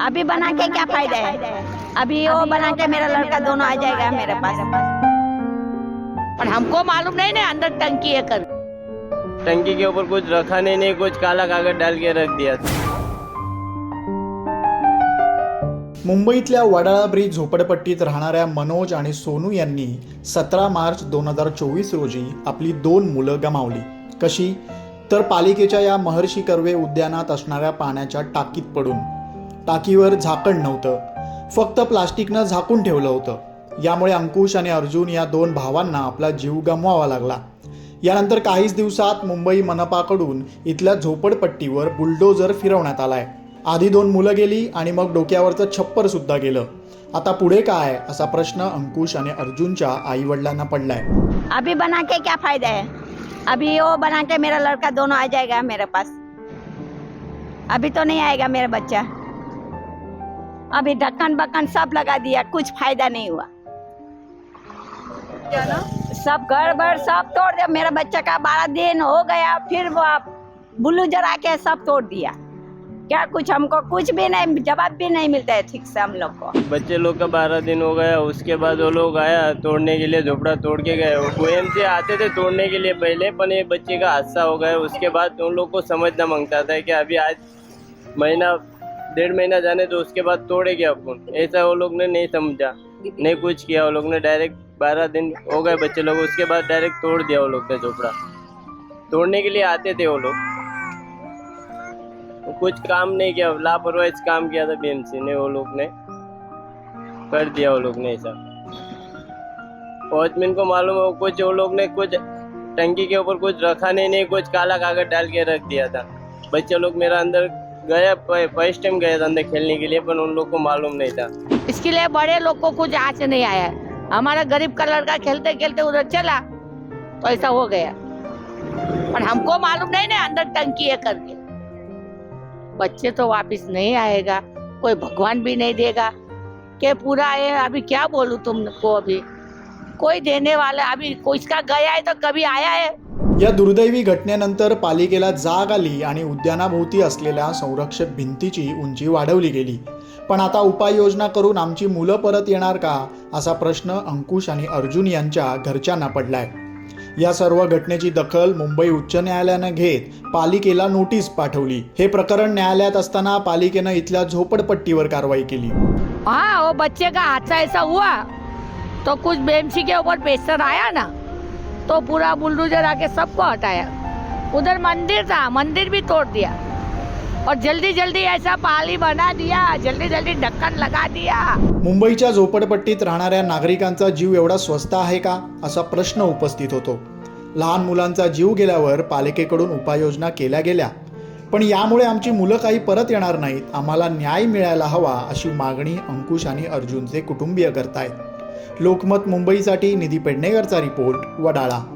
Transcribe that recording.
अभी बना के क्या फायदा है? अभी वो बना के मेरा लड़का दोनों आ जाएगा मेरे पास। पर हमको मालूम नहीं ना अंदर टंकी है कर टंकी के ऊपर कुछ रखा नहीं नहीं कुछ काला कागज डाल के रख दिया। था मुंबईतल्या वडाळा ब्रिज झोपडपट्टीत राहणाऱ्या मनोज आणि सोनू यांनी सतरा मार्च दोन हजार चोवीस रोजी आपली दोन मुलं गमावली. कशी? तर पालिकेच्या या महर्षी कर्वे उद्यानात असणाऱ्या पाण्याच्या टाकीत पडून. टाकीवर झाकण नव्हतं. फक्त प्लास्टिकनं झाकून ठेवलं होतं. यामुळे अंकुश आणि अर्जुन या दोन भावांना आपला जीव गमवावा लागला. यानंतर काहीच दिवसात मुंबई मनपाकडून इथल्या झोपडपट्टीवर बुलडोजर फिरवण्यात आलाय. आधी दोन मुलं गेली आणि मग डोक्यावरचं छप्पर सुद्धा गेलं. आता पुढे काय? असा प्रश्न अंकुश आणि अर्जुनच्या आई वडिलांना पडलाय. अभी बना के क्या फायदा है? अभी वो बना के मेरा लड़का दोनों आ जाएगा मेरे पास। अभी तो नहीं आएगा मेरा बच्चा। अभी ढक्कन बक्कन सब लगा दिया कुछ फ़ायदा नहीं हुआ। सब घर भर सब तोड़ दिया। मेरा बच्चा का बारह दिन हो गया फिर वो आप बुल्लू जरा के सब तोड़ दिया। क्या कुछ हमको कुछ भी नहीं जवाब भी नहीं मिलता है ठीक से हम लोग को। बच्चे लोग का बारह दिन हो गया उसके बाद वो लोग आया तोड़ने के लिए झोपड़ा तोड़ के गए। वो गोयम से आते थे तोड़ने के लिए पहले पर ये बच्चे का हादसा हो गया। उसके बाद उन लोग को समझना माँगता था कि अभी आज महीना डेढ़ महीना जाने तो उसके बाद तोड़ेंगे अपन ऐसा वो लोग ने नहीं समझा, नहीं कुछ किया। वो लोग ने डायरेक्ट बारह दिन हो गए बच्चे लोग, उसके बाद डायरेक्ट तोड़ दिया वो लोग ने झोपड़ा। तोड़ने के लिए आते थे वो लोग। कुछ काम नहीं किया, लापरवाही काम किया था बीएमसी ने वो लोग ने। कर दिया वो लोग ने ऐसा। वॉचमैन को मालूम है, कुछ वो लोग ने कुछ टंकी के ऊपर कुछ रखा नहीं नहीं कुछ काला कागज़ डाल के रख दिया था। बच्चे लोग मेरा अंदर गया फ़र्स्ट टाइम गया था अंदर खेलने के लिए, पर उन लोग को मालूम नहीं था। इसके लिए बड़े लोग को कुछ आज नहीं आया हमारा गरीब का लड़का खेलते खेलते उधर चला तो ऐसा हो गया। पर हमको मालूम नहीं ना, अंदर टंकी है करके। बच्चे तो वापस नहीं आएगा, कोई भगवान भी नहीं देगा। के पूरा है अभी क्या बोलूँ तुमको अभी? कोई देने वाला, अभी कोई इसका गया है तो कभी आया है? या दुर्दैवी घटनेनंतर पालिकेला जाग आली आणि उद्यानाभोवती असलेल्या संरक्षक भिंतीची उंची वाढवली गेली. पण आता उपाययोजना करून आमची मुलं परत येणार का असा प्रश्न अंकुश आणि अर्जुन यांच्या घरच्यांना पडलाय. या सर्व घटनेची दखल मुंबई उच्च न्यायालयानं घेत पालिकेला नोटीस पाठवली. हे प्रकरण न्यायालयात असताना पालिकेनं इथल्या झोपडपट्टीवर कारवाई केली. हाँ वो बच्चे का हादसा ऐसा हुआ? तो कुछ बेमसी के ऊपर प्रेशर आया ना? तो पूरा बुलडोजर आके सबको हटाया। उधर मंदिर था मंदिर भी तोड़ दिया। और जल्दी जल्दी ऐसा पाली बना दिया जल्दी जल्दी ढक्कन लगा दिया। मुंबईच्या झोपडपट्टीत राहणाऱ्या नागरिकांचा जीव एवढा स्वस्त आहे का असा प्रश्न उपस्थित होतो. लहान मुलांचा जीव गेल्यावर पालिकेकडून उपाययोजना केल्या गेल्या. पण यामुळे आमची मुलं काही परत येणार नाहीत आम्हाला न्याय मिळायला हवा अशी मागणी अंकुश आणि अर्जुनचे कुटुंबीय करतायत. लोकमत मुंबईसाठी निधी पेडणेकरचा रिपोर्ट वडाळा.